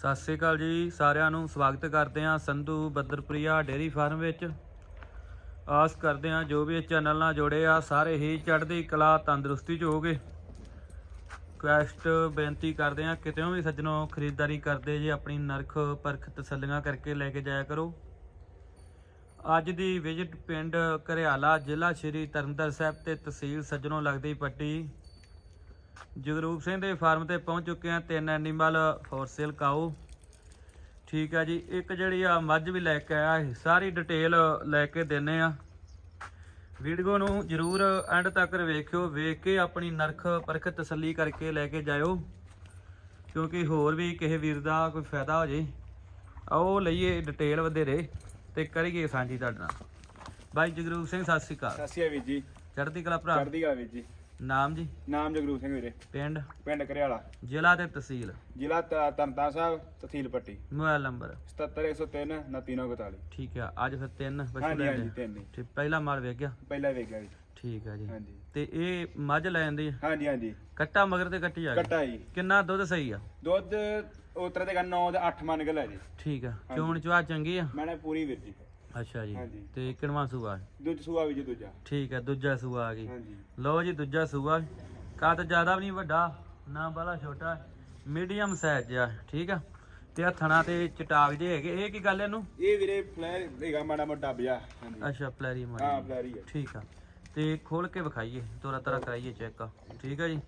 ਸਤਿ ਸ੍ਰੀ ਅਕਾਲ ਜੀ, ਸਾਰਿਆਂ ਨੂੰ ਸਵਾਗਤ ਕਰਦੇ ਹਾਂ ਸੰਧੂ ਬੱਦਰਪ੍ਰਿਆ ਡੇਰੀ ਫਾਰਮ ਵਿੱਚ। ਆਸ ਕਰਦੇ ਹਾਂ ਜੋ ਵੀ ਇਸ ਚੈਨਲ ਨਾਲ ਜੁੜੇ ਆ, ਸਾਰੇ ਹੀ ਚੜ੍ਹਦੀ ਕਲਾ, ਤੰਦਰੁਸਤੀ ਚ ਹੋਗੇ ਕੁਐਸਟ ਬੇਨਤੀ ਕਰਦੇ ਹਾਂ, ਕਿਤੇੋਂ ਵੀ ਸੱਜਣੋ ਖਰੀਦਦਾਰੀ ਕਰਦੇ ਜੇ, ਆਪਣੀ ਨਰਖ ਪਰਖ ਤਸੱਲੀਆਂ ਕਰਕੇ ਲੈ ਕੇ ਜਾਇਆ ਕਰੋ। ਅੱਜ ਦੀ ਵਿਜ਼ਿਟ ਪਿੰਡ ਘਰਿਆਲਾ ਜ਼ਿਲ੍ਹਾ ਸ਼੍ਰੀ ਤਰਨਤਾਰਨ ਸਾਹਿਬ ਤੇ ਤਹਿਸੀਲ ਸੱਜਣੋਂ ਲੱਗਦੀ ਪੱਟੀ। ਜਗਰੂਪ ਸਿੰਘ ਦੇ ਫਾਰਮ ਤੇ ਪਹੁੰਚ ਚੁੱਕੇ ਆ ਤਿੰਨ ਐਨੀਮਲ ਫੋਰ ਸੇਲ ਕਾਊ ਠੀਕ ਆ ਜੀ ਇੱਕ ਜਿਹੜੀ ਆ ਮੱਝ ਵੀ ਲੈ ਕੇ ਆਇਆ ਸਾਰੀ ਡਿਟੇਲ ਲੈ ਕੇ ਦਿੰਨੇ ਆ। ਵੀਡੀਓ ਨੂੰ ਜਰੂਰ ਐਂਡ ਤੱਕ ਵੇਖਿਓ ਵੇਖ ਕੇ ਆਪਣੀ ਨਰਖ ਪਰਖ ਤਸੱਲੀ ਕਰਕੇ ਲੈ ਕੇ ਜਾਇਓ ਕਿਉਂਕਿ ਹੋਰ ਵੀ ਕਿਸੇ ਵੀਰ ਦਾ ਕੋਈ ਫਾਇਦਾ ਹੋ ਜੇ। ਆਓ ਲਈਏ ਡਿਟੇਲ ਵਧੇਰੇ ਤੇ ਕਰੀਏ ਸਾਂਝੀ ਤੁਹਾਡੇ ਨਾਲ। ਬਾਈ ਜਗਰੂਪ ਸਿੰਘ ਸਤਿ ਸ਼੍ਰੀ ਅਕਾਲ। ਸਤਿ ਸ਼੍ਰੀ ਅਕਾਲ ਵੀਰ ਜੀ। ਚੜ੍ਹਦੀ ਕਲਾ ਭਰਾ। ਚੜ੍ਹਦੀ ਕਲਾ ਵੀਰ ਜੀ। ਨਾਮ ਜੀ? ਨਾਮ ਜਗਰੂਪ ਸਿੰਘ ਵੀਰੇ। ਪਿੰਡ? ਪਿੰਡ ਘਰਿਆਲਾ ਜ਼ਿਲ੍ਹਾ ਤੇ ਤਹਿਸੀਲ? ਜ਼ਿਲ੍ਹਾ ਤ- ਤਰਨਤਾਰਨ ਸਾਹਿਬ ਤਹਿਸੀਲ ਪੱਟੀ। Mobile number? 77103 2941 ਠੀਕ ਆ ਅੱਜ ਫਿਰ ਤਿੰਨ ਹਾਂਜੀ ਲੈ ਹਾਂਜੀ ਤਿੰਨ। ਠੀਕ ਪਹਿਲਾ ਮਾਲ ਵੇਖ ਗਿਆ? ਪਹਿਲਾਂ ਵੇਖਿਆ ਜੀ। ਠੀਕ ਆ ਜੀ। ਹਾਂਜੀ। ਤੇ ਇਹ ਮੱਝ ਲੈ ਜਾਂਦੀ ਆ? ਹਾਂਜੀ ਹਾਂਜੀ। ਕੱਟਾ ਮਗਰ ਤੇ ਕੱਟੀ ਆ ਕੱਟਾ ਜੀ। ਕਿੰਨਾ ਦੁੱਧ ਸਹੀ ਆ? ਦੁੱਧ ਉਤਰ ਦੇ 9 ਤੇ 8 ਮੰਨ ਕੇ ਲੈ ਜੀ। ਠੀਕ ਆ। ਚੋਣ ਚਵਾ ਚੰਗੀ ਆ? ਮੈਨੇ ਪੂਰੀ ਵੀਰ ਜੀ ਅੱਛਾ ਜੀ। ਹਾਂਜੀ। ਤੇ ਕਿਣਵਾ ਸੂਆ? ਦੁੱਧ ਸੂਆ ਵੀ ਜੀ ਦੂਜਾ। ਠੀਕ ਆ ਦੂਜਾ ਸੂਆ ਆ ਗਈ। ਹਾਂਜੀ। ਲਓ ਜੀ ਦੂਜਾ ਸੂਆ। ਕੱਦ ਜ਼ਿਆਦਾ ਵੀ ਨਹੀਂ ਵੱਡਾ ਨਾ ਬਾਲਾ ਛੋਟਾ ਮੀਡੀਅਮ ਸਾਈਜ਼ ਆ ਠੀਕ ਆ? ਤੇ ਆ ਥਣਾ ਤੇ ਚਟਾਕ ਜੇ ਹੈਗੇ ਇਹ ਕੀ ਗੱਲ ਇਹਨੂੰ? ਇਹ ਵੀਰੇ ਫਲੈਰ ਹੈਗਾ ਮਾੜਾ ਮੋਟਾ ਬਿਆ ਹਾਂਜੀ। ਅੱਛਾ ਪਲੈਰੀ ਹਾਂ ਮਾਰੀ ਫਲੈਰੀ ਹੈ ਠੀਕ ਆ। ਤੇ ਖੋਲ ਕੇ ਵਿਖਾਈਏ ਤੋਰਾ ਤਰਾ ਕਰਾਈਏ ਚੈੱਕ। ਠੀਕ ਆ ਜੀ।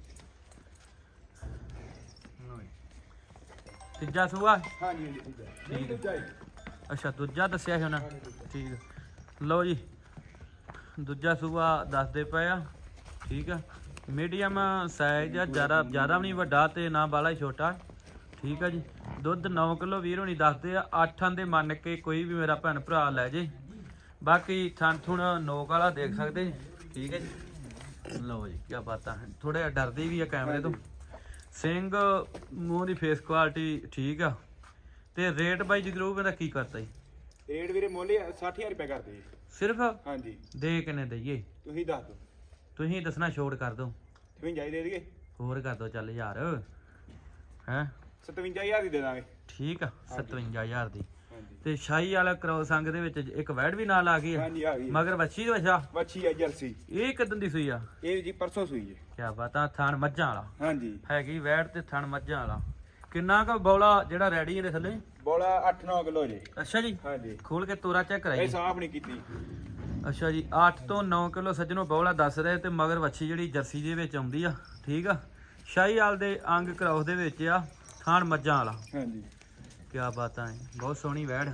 ਤੀਜਾ ਸੂਆ? ਹਾਂਜੀ ਹਾਂਜੀ ਦੂਜਾ ਨਹੀਂ ਦੂਜਾ ਜੀ ਅੱਛਾ, ਦੂਜਾ ਦੱਸਿਆ ਸੀ ਉਹਨਾਂ। ਠੀਕ ਲਓ ਜੀ, ਦੂਜਾ ਸੂਆ ਦੱਸਦੇ ਪਏ ਆ। ਠੀਕ ਆ। ਮੀਡੀਅਮ ਸਾਈਜ਼ ਆ, ਜ਼ਿਆਦਾ ਜ਼ਿਆਦਾ ਵੀ ਨਹੀਂ ਵੱਡਾ ਤੇ ਨਾ ਬਾਲਾ ਹੀ ਛੋਟਾ। ਠੀਕ ਆ ਜੀ। ਦੁੱਧ 9 ਕਿਲੋ ਵੀਰ ਹੋਣੀ ਦੱਸਦੇ ਆ 8 ਦੇ ਮੰਨ ਕੇ ਕੋਈ ਵੀ ਮੇਰਾ ਭੈਣ ਭਰਾ ਲੈ ਜੇ। ਬਾਕੀ ਥਣ ਥੁਣ ਨੋਕ ਵਾਲਾ ਦੇਖ ਸਕਦੇ। ਜੀ। ਠੀਕ ਹੈ ਜੀ। ਲਓ ਜੀ ਕੀ ਬਾਤਾਂ ਥੋੜਾ ਡਰਦੀ ਵੀ ਆ ਕੈਮਰੇ ਤੋਂ। ਸਿੰਘ ਮੂੰਹ ਦੀ ਫੇਸ ਕੁਆਲਿਟੀ ਠੀਕ ਆ। ਤੇ ਰੇਟ ਬਾਈ ਜਗਰੂਪ ਇਹਦਾ ਕੀ ਕਰਤਾ ਜੀ? ਰੇਟ ਵੀਰੇ ਮੁੱਲ 60000 ਰੁਪਏ ਕਰਦੇ ਜੀ। ਸਿਰਫ? ਹਾਂਜੀ। ਦੇ ਕਿੰਨੇ ਦਈਏ? ਤੁਸੀਂ ਦੱਸ ਦਿਓ। ਤੁਸੀਂ ਦੱਸਣਾ ਛੋੜ ਕਰ ਦੋ ਤੁਸੀਂ ਜਾਈ ਦੇ ਦੇਗੇ ਹੋਰ ਕਰ ਦੋ ਚੱਲ ਯਾਰ ਹੈ? 57000 ਦੀ ਦੇ ਦਾਂਗੇ। ਠੀਕ ਆ 57000 ਦੀ। ਤੇ ਸ਼ਾਹੀ ਵਾਲਾ ਕਰੋ ਸੰਗ ਦੇ ਵਿੱਚ ਇੱਕ ਵੈੜ ਵੀ ਨਾਲ ਆ ਗਈ ਆ। ਹਾਂਜੀ ਆ ਗਈ ਮਗਰ ਵੱਛੀ ਦੇ ਵਛਾ? ਵੱਛੀ ਹੈ ਜਰਸੀ। ਇਹ ਕਿਦਾਂ ਦੀ ਸੂਈ ਆ? ਇਹ ਜੀ ਪਰਸੋਂ ਸੂਈ ਹੈ ਕੀ ਬਾਤਾਂ ਥਣ ਮੱਝਾਂ ਵਾਲਾ। ਹਾਂਜੀ। ਹੈਗੀ ਵੈੜ ਤੇ ਥਣ ਮੱਝਾਂ ਵਾਲਾ। ਕਿੰਨਾ ਕੁ ਬੌਲਾ ਜਿਹੜਾ ਰੈਡੀ ਇਹਦੇ ਥੱਲੇ? ਬੋਲਾ 8-9 ਕਿਲੋ ਜੀ। ਅੱਛਾ ਜੀ। ਹਾਂਜੀ। ਖੋਲ ਕੇ ਤੋਰਾ ਚੈੱਕ ਇਹ ਸਾਫ਼ ਨਹੀਂ ਕੀਤੀ। ਅੱਛਾ ਜੀ 8 ਤੋਂ 9 ਕਿਲੋ ਸੱਜਣੋ ਬੌਲਾ ਦੱਸ ਰਹੇ ਤੇ ਮਗਰ ਵੱਛੀ ਜਿਹੜੀ ਜਰਸੀ ਦੇ ਵਿੱਚ ਆਉਂਦੀ ਆ ਠੀਕ ਆ? ਸ਼ਾਹੀਵਾਲ ਦੇ ਅੰਗ ਕਰਾਉਸ ਦੇ ਵਿੱਚ ਆ ਥਾਣ ਮੱਝਾਂ ਵਾਲਾ। ਹਾਂਜੀ। ਕੀ ਬਾਤਾਂ ਹੈ ਬਹੁਤ ਸੋਹਣੀ ਵੈੜ।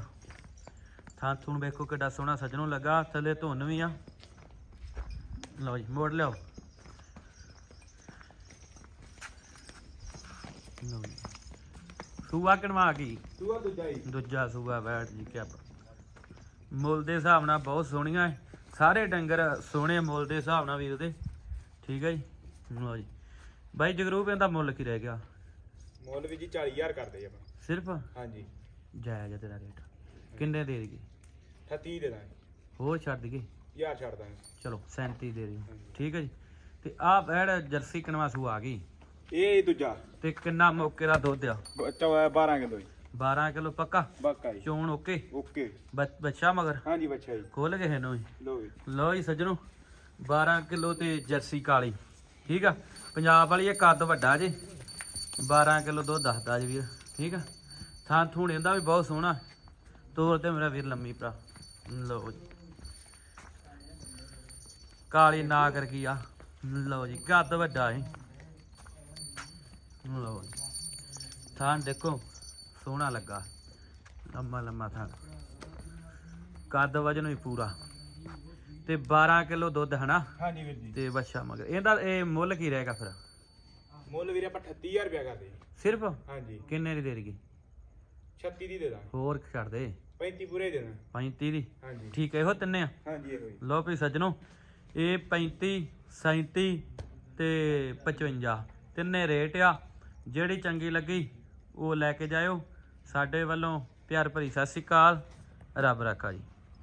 ਥਾਂ ਥੂਣ ਵੇਖੋ ਕਿੱਡਾ ਸੋਹਣਾ ਸੱਜਣੋਂ ਲੱਗਾ ਥੱਲੇ ਧੁੰਨ ਵੀ ਆ। ਲਓ ਜੀ ਮੋੜ ਲਓ ਜੀ। ਸੂਆ ਕਣਵਾ ਗਈ ਤੂੰ ਦੂਜਾ ਜੀ ਦੂਜਾ ਸੂਆ ਬੈਠ ਜੀ ਕਿਆ ਮੁੱਲ ਦੇ ਹਿਸਾਬ ਨਾਲ ਬਹੁਤ ਸੋਹਣੀਆਂ ਹੈ ਸਾਰੇ ਡੰਗਰ ਸੋਹਣੇ ਮੁੱਲ ਦੇ ਹਿਸਾਬ ਨਾਲ ਵੀਰ ਦੇ। ਠੀਕ ਹੈ ਜੀ? ਲਓ ਜੀ। ਬਾਈ ਜਗਰੂਪ ਇਹਦਾ ਮੁੱਲ ਕੀ ਰਹਿ ਗਿਆ? ਮੁੱਲ ਵੀ ਜੀ 40000 ਕਰਦੇ ਆਪਾਂ। ਸਿਰਫ? ਹਾਂਜੀ। ਜਾਇਜ਼ ਆ ਤੇਰਾ ਰੇਟ। ਕਿੰਨੇ ਦੇ ਦੇਗੇ 38 ਦੇ ਦਾਂਗੇ। ਹੋਰ ਛੱਡ ਦਈਏ? ਯਾਰ ਛੱਡ ਦਾਂਗੇ। ਚਲੋ 37 ਦੇ ਹਾਂਜੀ। ਠੀਕ ਹੈ ਜੀ। ਤੇ ਆਹ ਬੈੜ ਜਰਸੀ ਕਨਵਾ ਸੂ ਆ ਗਈ। ਇਹ ਦੂਜਾ। ਤੇ ਕਿੰਨਾ ਮੌਕੇ ਦਾ ਦੁੱਧ ਆ? ਚੌ- 12 ਕਿਲੋ ਜੀ। 12 ਕਿਲੋ ਪੱਕਾ? ਬੱਕਾ ਜੀ। ਚੋਣ ਓਕੇ? ਓਕੇ। ਬੱਚ- ਮਗਰ? ਹਾਂਜੀ ਬੱਚਾ ਜੀ। ਖੋਲ ਗਏ ਇਹਨੂੰ ਹੀ ਲੋ ਜੀ। ਸੱਜਣੋ 12 ਕਿਲੋ ਤੇ ਜਰਸੀ ਕਾਲੀ। ਠੀਕ ਆ? ਪੰਜਾਬ ਵਾਲੀ ਇਹ ਕੱਦ ਵੱਡਾ ਜੇ। 12 ਕਿਲੋ ਦੁੱਧ ਦੱਸਦਾ ਜੀ ਵੀਰ। ਠੀਕ ਆ? ਥਾਂ ਥੂਣ ਇਹਦਾ ਵੀ ਬਹੁਤ ਸੋਹਣਾ। ਤੋਰ ਤੇ ਮੇਰਾ ਵੀਰ ਲੰਮੀ ਭਰਾ। ਲਓ ਜੀ। ਕਾਲੀ ਨਾ ਕਰ ਗਈ ਆ? ਲਓ ਜੀ ਕੱਦ ਵੱਡਾ ਹੈ ਲਓ ਜੀ ਥਾਂ ਦੇਖੋ ਸੋਹਣਾ ਲੱਗਾ। ਲੰਮਾ ਲੰਮਾ ਥਾਂ ਕੱਦ ਵਜਨ ਵੀ ਪੂਰਾ। ਤੇ 12 ਕਿਲੋ ਦੁੱਧ ਹਨਾ? ਹਾਂਜੀ ਵੀਰ ਜੀ। ਤੇ ਬੱਚਾ ਮਗਰ। ਇਹਦਾ ਇਹ ਮੁੱਲ ਕੀ ਰਹੇਗਾ ਫਿਰ? ਮੁੱਲ ਵੀਰੇ ਆਪਾਂ 38000 ਰੁਪਏ ਕਰਦੇ ਸਿਰਫ? ਹਾਂਜੀ। ਕਿੰਨੇ ਦੀ ਦੇ ਦੇਗੀ 36 ਦੀ ਦੇ ਦਾਂਗੇ। ਹੋਰ ਛੱਡ ਦੇ। 35 ਪੂਰੇ ਦੇ ਦਾਂਗੇ 35 ਦੀ? ਹਾਂਜੀ। ਠੀਕ ਹੈ ਇਹੋ ਤਿੰਨੇ ਆ? ਹਾਂਜੀ ਇਹੋ ਹੀ। ਲਓ ਵੀ ਸੱਜਣੋ ਇਹ 35 37 ਤੇ 55 ਤਿੰਨੇ ਰੇਟ ਆ। ਜਿਹੜੀ ਚੰਗੀ ਲੱਗੀ ਉਹ ਲੈ ਕੇ ਜਾਇਓ। ਸਾਡੇ ਵੱਲੋਂ ਪਿਆਰ ਭਰੀ ਸਤਿ ਸ਼੍ਰੀ ਅਕਾਲ। ਰੱਬ ਰੱਖਾ ਜੀ।